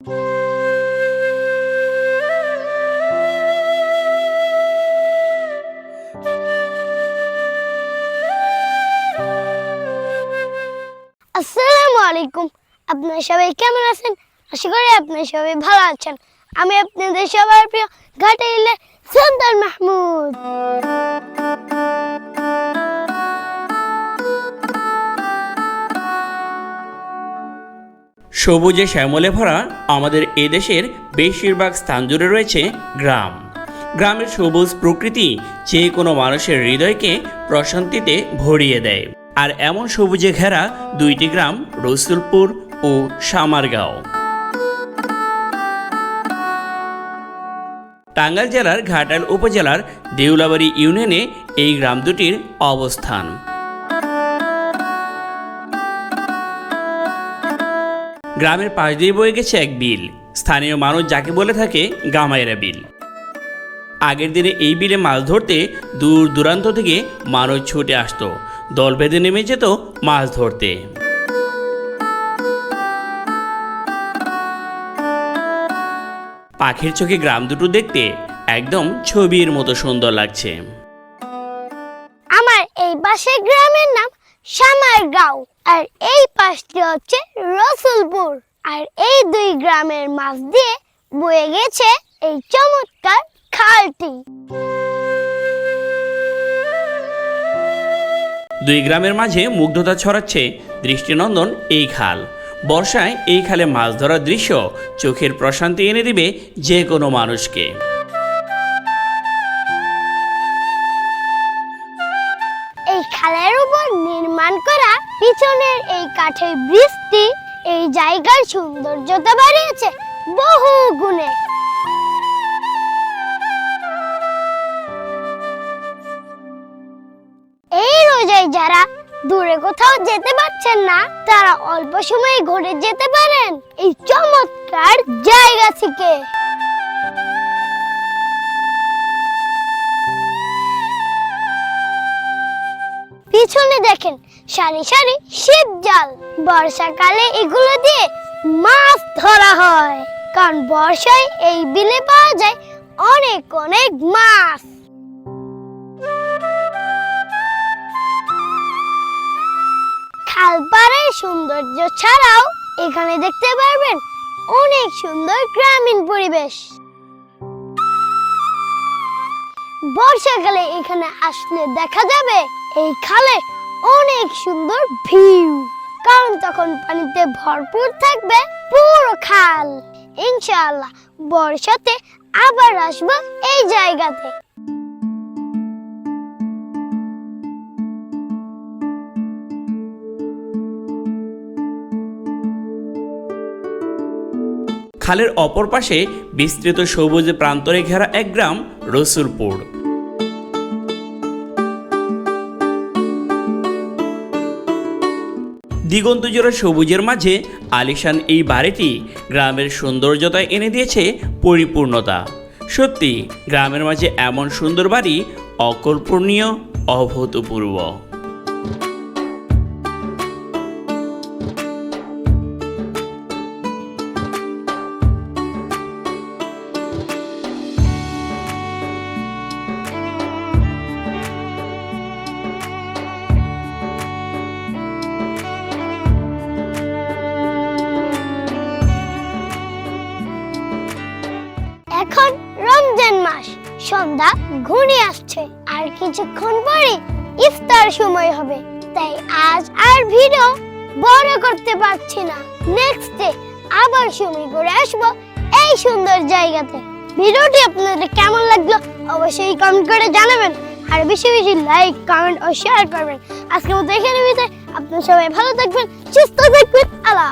আসসালামু আলাইকুম আপনারা সবাই কেমন আছেন? আশা করি আপনারা সবাই ভালো আছেন। আমি আপনাদের সবার প্রিয় ঘাটাইলে সুলতান মাহমুদ। সবুজে শ্যামলে ভরা আমাদের এদেশের বেশিরভাগ স্থান জুড়ে রয়েছে গ্রাম। গ্রামের সবুজ প্রকৃতি যে কোনো মানুষের হৃদয়কে প্রশান্তিতে ভরিয়ে দেয়। আর এমন সবুজে ঘেরা দুইটি গ্রাম রসুলপুর ও সামারগাঁও। টাঙ্গাইল জেলার ঘাটাল উপজেলার দেউলাবাড়ি ইউনিয়নে এই গ্রাম দুটির অবস্থান। গ্রামের পাশ দিয়ে বয়ে গেছে এক বিল। স্থানীয় মানুষ যাকে বলে থাকে গামাইরা বিল। আগের দিনে এই বিলে মাছ ধরতে দূর দূরান্ত থেকে মানুষ ছুটে আসতো। দল বেঁধে নেমে যেত মাছ ধরতে। পাখির চোখে গ্রাম দুটো দেখতে একদম ছবির মতো সুন্দর লাগছে। আমার এই পাশের গ্রামের নাম সামারগাঁও। আর এই পাশটি হচ্ছে রসুলপুর। আর এই দুই গ্রামের মাছ দিয়ে বয়ে গেছে এই চমৎকার খালটি। দুই গ্রামের মাঝে মুগ্ধতা ছড়াচ্ছে দৃষ্টিনন্দন এই খাল। বর্ষায় এই খালে মাছ ধরার দৃশ্য চোখের প্রশান্তি এনে দিবে যে কোনো মানুষকে। এই খালের উপর নির্মাণ করা পিছনের এই কাঠের বৃষ্টি এই জায়গার সৌন্দর্যতা বাড়িয়েছে বহু গুণে। এই রোজায় যারা দূরে কোথাও যেতে পারছেন না, তারা অল্প সময়ে ঘুরে যেতে পারেন এই চমৎকার জায়গা থেকে। পিছনে দেখেন। সারি সারি শিব জাল। বর্ষাকালে এগুলো দিয়ে মাছ ধরা হয়। কারণ বর্ষায় এই বিলে পাওয়া যায় অনেক অনেক মাছ। খালপাড়ের সৌন্দর্য ছাড়াও এখানে দেখতে পারবেন অনেক সুন্দর গ্রামীণ পরিবেশ। বর্ষাকালে এখানে আসলে দেখা যাবে এই খালে অনেক সুন্দর ভিউ। কারণ তখন পানিতে ভরপুর থাকবে পুরো খাল। ইনশাআল্লাহ বর্ষাতে আবার আসব এই জায়গাতে। খালের অপর পাশে বিস্তৃত সবুজে প্রান্তরে ঘেরা এক গ্রাম রসুলপুর। দিগন্তজোড়া সবুজের মাঝে আলিশান এই বাড়িটি গ্রামের সৌন্দর্যতা এনে দিয়েছে পরিপূর্ণতা। সত্যি, গ্রামের মাঝে এমন সুন্দর বাড়ি অকল্পনীয়, অভূতপূর্ব। সন্ধ্যা ঘনিয়ে আসছে। আর কিছুক্ষণ পরে ইফতার সময় হবে। তাই আজ আর ভিডিও বড় করতে পারছি না। নেক্সট ডে আবার সময় করে আসব এই সুন্দর জায়গাতে। ভিডিওটি আপনাদের কেমন লাগল অবশ্যই কমেন্ট করে জানাবেন। আর বেশি বেশি লাইক কমেন্ট ও শেয়ার করবেন। আজকে মতো এখানে আপনারা সবাই ভালো থাকবেন, সুস্থ থাকবেন। আল্লাহ।